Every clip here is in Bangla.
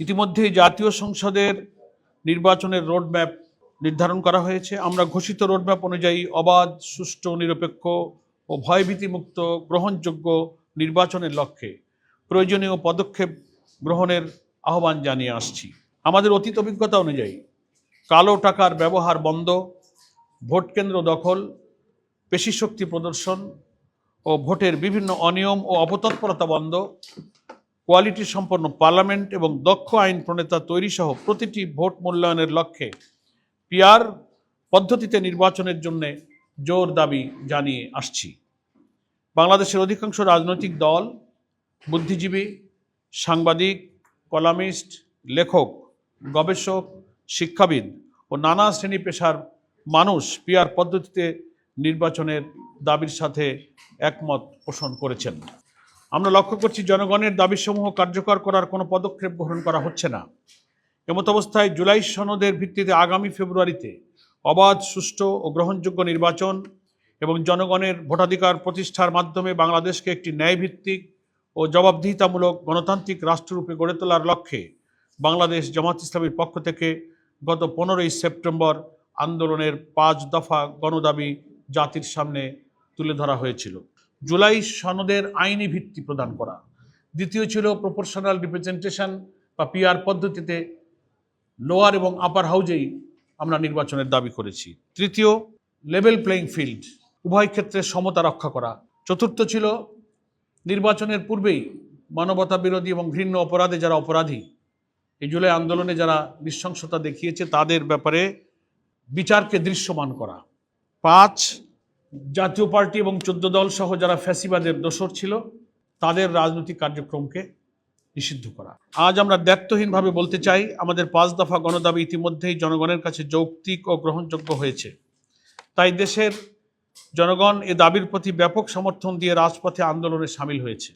ইতিমধ্যেই জাতীয় সংসদের নির্বাচনের রোডম্যাপ নির্ধারণ করা হয়েছে। আমরা ঘোষিত রোডম্যাপ অনুযায়ী অবাধ, সুষ্ঠু, নিরপেক্ষ ও ভয়ভীতিমুক্ত গ্রহণযোগ্য নির্বাচনের লক্ষ্যে প্রয়োজনীয় পদক্ষেপ গ্রহণের আহ্বান জানিয়ে আসছি। আমাদের অতীত অভিজ্ঞতা অনুযায়ী কালো টাকার ব্যবহার বন্ধ, ভোট কেন্দ্র দখল, পেশিশক্তি প্রদর্শন ও ভোটের বিভিন্ন অনিয়ম ও অপতৎপরতা বন্ধ কোয়ালিটি সম্পন্ন পার্লামেন্ট এবং দক্ষ আইন প্রণেতা তৈরি সহ প্রতিটি ভোট মূল্যায়নের লক্ষ্যে পিয়ার পদ্ধতিতে নির্বাচনের জন্য জোর দাবি জানিয়ে আসছি। বাংলাদেশের অধিকাংশ রাজনৈতিক দল বুদ্ধিজীবী, সাংবাদিক, কলামিস্ট, লেখক, গবেষক, শিক্ষাবিদ ও নানা শ্রেণি পেশার মানুষ পিয়ার পদ্ধতিতে নির্বাচনের দাবির সাথে একমত পোষণ করেছেন। আমরা লক্ষ্য করছি জনগণের দাবিসমূহ কার্যকর করার কোনো পদক্ষেপ গ্রহণ করা হচ্ছে না। এমত অবস্থায় জুলাই সনদের ভিত্তিতে আগামী ফেব্রুয়ারিতে অবাধ, সুষ্ঠু ও গ্রহণযোগ্য নির্বাচন এবং জনগণের ভোটাধিকার প্রতিষ্ঠার মাধ্যমে বাংলাদেশকে একটি ন্যায়ভিত্তিক ও জবাবদিহিতামূলক গণতান্ত্রিক রাষ্ট্ররূপে গড়ে তোলার লক্ষ্যে বাংলাদেশ জামাত ইসলামীর পক্ষ থেকে গত পনেরোই সেপ্টেম্বর আন্দোলনের পাঁচ দফা গণদাবি জাতির সামনে তুলে ধরা হয়েছিল। জুলাই সনদের আইনি ভিত্তি প্রদান করা। দ্বিতীয় ছিল প্রপোর্শনাল রিপ্রেজেন্টেশন বা পিআর পদ্ধতিতে লোয়ার এবং আপার হাউজেই আমরা নির্বাচনের দাবি করেছি। তৃতীয় লেভেল প্লেইং ফিল্ড উভয় ক্ষেত্রে সমতা রক্ষা করা। চতুর্থ ছিল নির্বাচনের পূর্বেই মানবতা বিরোধী এবং ঘৃণ্য অপরাধে যারা অপরাধী, এই জুলাই আন্দোলনে যারা নৃশংসতা দেখিয়েছে তাদের ব্যাপারে বিচারকে দৃশ্যমান করা। পাঁচ জাতীয় পার্টি এবং চোদ্দ দল সহ যারা ফ্যাসিবাদের দোসর ছিল, তাদের রাজনৈতিক কার্যক্রমকে নিষিদ্ধ করা। আজ আমরা দায়িত্বহীনভাবে বলতে চাই, আমাদের পাঁচ দফা গণদাবি ইতিমধ্যেই জনগণের কাছে যৌক্তিক ও গ্রহণযোগ্য হয়েছে। তাই দেশের জনগণ এ দাবির প্রতি ব্যাপক সমর্থন দিয়ে রাজপথে আন্দোলনে সামিল হয়েছে।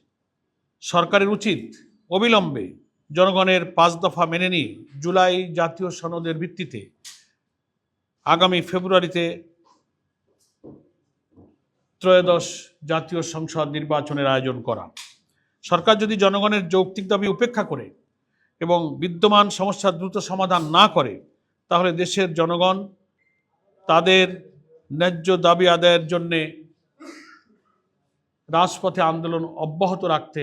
সরকারের উচিত অবিলম্বে জনগণের পাঁচ দফা মেনে নিয়ে জুলাই জাতীয় সনদের ভিত্তিতে আগামী ফেব্রুয়ারিতে ত্রয়োদশ জাতীয় সংসদ নির্বাচনের আয়োজন করা। সরকার যদি জনগণের যৌক্তিক দাবি উপেক্ষা করে এবং বিদ্যমান সমস্যা দ্রুত সমাধান না করে, তাহলে দেশের জনগণ তাদের ন্যায্য দাবি আদায়ের জন্যে রাজপথে আন্দোলন অব্যাহত রাখতে